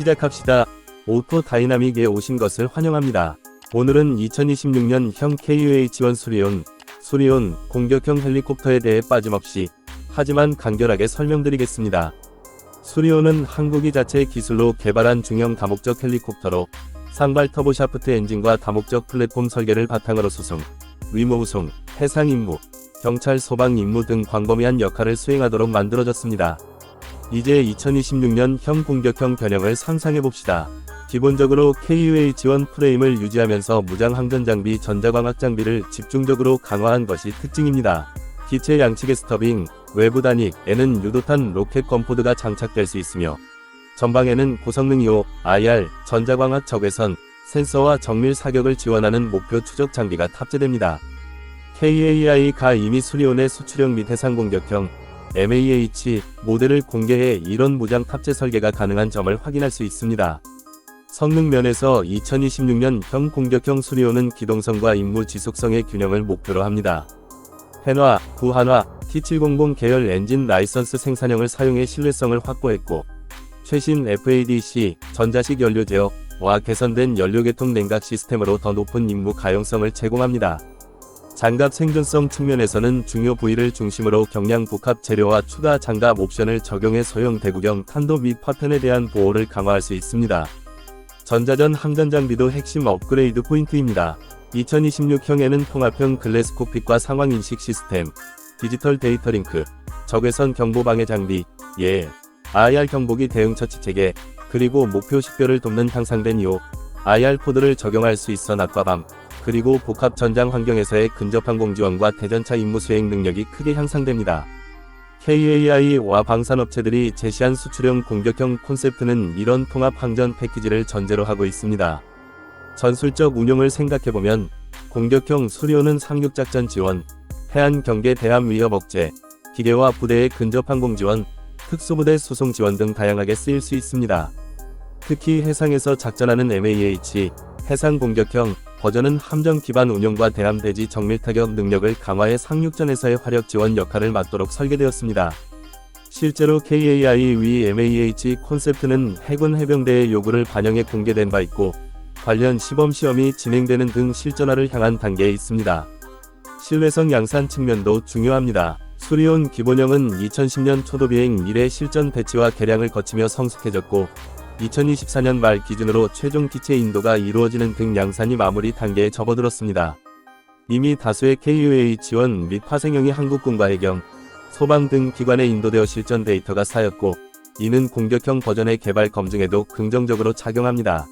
시작합시다. 오토 다이나믹에 오신 것을 환영합니다. 오늘은 2026년 형 KUH1 수리온, 수리온 공격형 헬리콥터에 대해 빠짐없이 하지만 간결하게 설명드리겠습니다. 수리온은 한국이 자체 기술로 개발한 중형 다목적 헬리콥터로 상발 터보샤프트 엔진과 다목적 플랫폼 설계를 바탕으로 수송, 위모 우송, 해상 임무, 경찰 소방 임무 등 광범위한 역할을 수행하도록 만들어졌습니다. 이제 2026년 형 공격형 변형을 상상해봅시다. 기본적으로 KUH1 프레임을 유지하면서 무장 항전 장비 전자광학 장비를 집중적으로 강화한 것이 특징입니다. 기체 양측의 스터빙, 외부 단익에는 유도탄 로켓 건포드가 장착될 수 있으며 전방에는 고성능 2호, IR, 전자광학 적외선, 센서와 정밀 사격을 지원하는 목표 추적 장비가 탑재됩니다. KAI가 이미 수리온의 수출형 및 해상 공격형 MAH 모델을 공개해 이런 무장 탑재 설계가 가능한 점을 확인할 수 있습니다. 성능 면에서 2026년 형 공격형 수리온은 기동성과 임무 지속성의 균형을 목표로 합니다. hen화, 구한화, T700 계열 엔진 라이선스 생산형을 사용해 신뢰성을 확보했고, 최신 FADC 전자식 연료 제어와 개선된 연료계통 냉각 시스템으로 더 높은 임무 가용성을 제공합니다. 장갑 생존성 측면에서는 중요 부위를 중심으로 경량 복합 재료와 추가 장갑 옵션을 적용해 소형 대구경 탄도 및 파편에 대한 보호를 강화할 수 있습니다. 전자전 항전 장비도 핵심 업그레이드 포인트입니다. 2026형에는 통합형 글래스 콕핏과 상황 인식 시스템, 디지털 데이터 링크, 적외선 경보 방해 장비, 예, IR 경보기 대응 처치 체계, 그리고 목표 식별을 돕는 향상된 2호, IR 코드를 적용할 수 있어 낮과 밤, 그리고 복합 전장 환경에서의 근접 항 공 지원과 대전차 임무 수행 능력이 크게 향상됩니다. KAI와 방산업체들이 제시한 수출형 공격형 콘셉트는 이런 통합 항전 패키지를 전제로 하고 있습니다. 전술적 운용을 생각해보면 공격형 수리오는 상륙작전 지원, 해안 경계 대함 위협 억제, 기계와 부대의 근접 항공 지원, 특수부대 수송 지원 등 다양하게 쓰일 수 있습니다. 특히 해상에서 작전하는 MAH, 해상 공격형, 버전은 함정 기반 운용과 대함 대지 정밀 타격 능력을 강화해 상륙전에서의 화력 지원 역할을 맡도록 설계되었습니다. 실제로 KAI 위 MAH 콘셉트는 해군 해병대의 요구를 반영해 공개된 바 있고 관련 시범 시험이 진행되는 등 실전화를 향한 단계에 있습니다. 신뢰성 양산 측면도 중요합니다. 수리온 기본형은 2010년 초도 비행 이래 실전 배치와 개량을 거치며 성숙해졌고 2024년 말 기준으로 최종 기체 인도가 이루어지는 등 양산이 마무리 단계에 접어들었습니다. 이미 다수의 KUA 지원 및 파생형이 한국군과 해경, 소방 등 기관에 인도되어 실전 데이터가 쌓였고 이는 공격형 버전의 개발 검증에도 긍정적으로 작용합니다.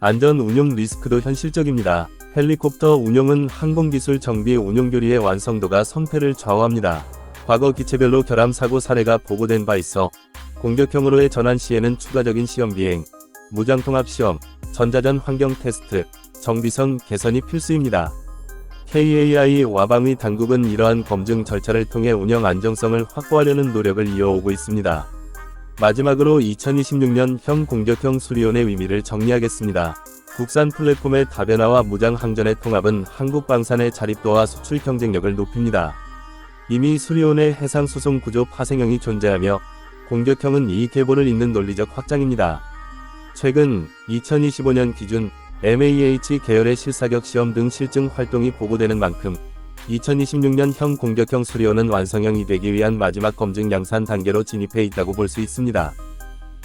안전 운용 리스크도 현실적입니다. 헬리콥터 운용은 항공기술 정비 운용 교리의 완성도가 성패를 좌우합니다. 과거 기체별로 결함 사고 사례가 보고된 바 있어 공격형으로의 전환 시에는 추가적인 시험 비행, 무장 통합 시험, 전자전 환경 테스트, 정비성 개선이 필수입니다. KAI 와방위 당국은 이러한 검증 절차를 통해 운영 안정성을 확보하려는 노력을 이어오고 있습니다. 마지막으로 2026년 형 공격형 수리온의 의미를 정리하겠습니다. 국산 플랫폼의 다변화와 무장 항전의 통합은 한국 방산의 자립도와 수출 경쟁력을 높입니다. 이미 수리온의 해상 수송 구조 파생형이 존재하며 공격형은 이 계보를 잇는 논리적 확장입니다. 최근 2025년 기준 MAH 계열의 실사격 시험 등 실증 활동이 보고되는 만큼 2026년 형 공격형 수리온은 완성형이 되기 위한 마지막 검증 양산 단계로 진입해 있다고 볼 수 있습니다.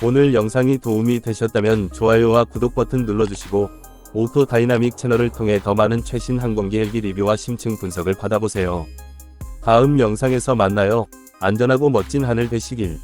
오늘 영상이 도움이 되셨다면 좋아요와 구독 버튼 눌러주시고 오토 다이나믹 채널을 통해 더 많은 최신 항공기 헬기 리뷰와 심층 분석을 받아보세요. 다음 영상에서 만나요. 안전하고 멋진 하늘 되시길.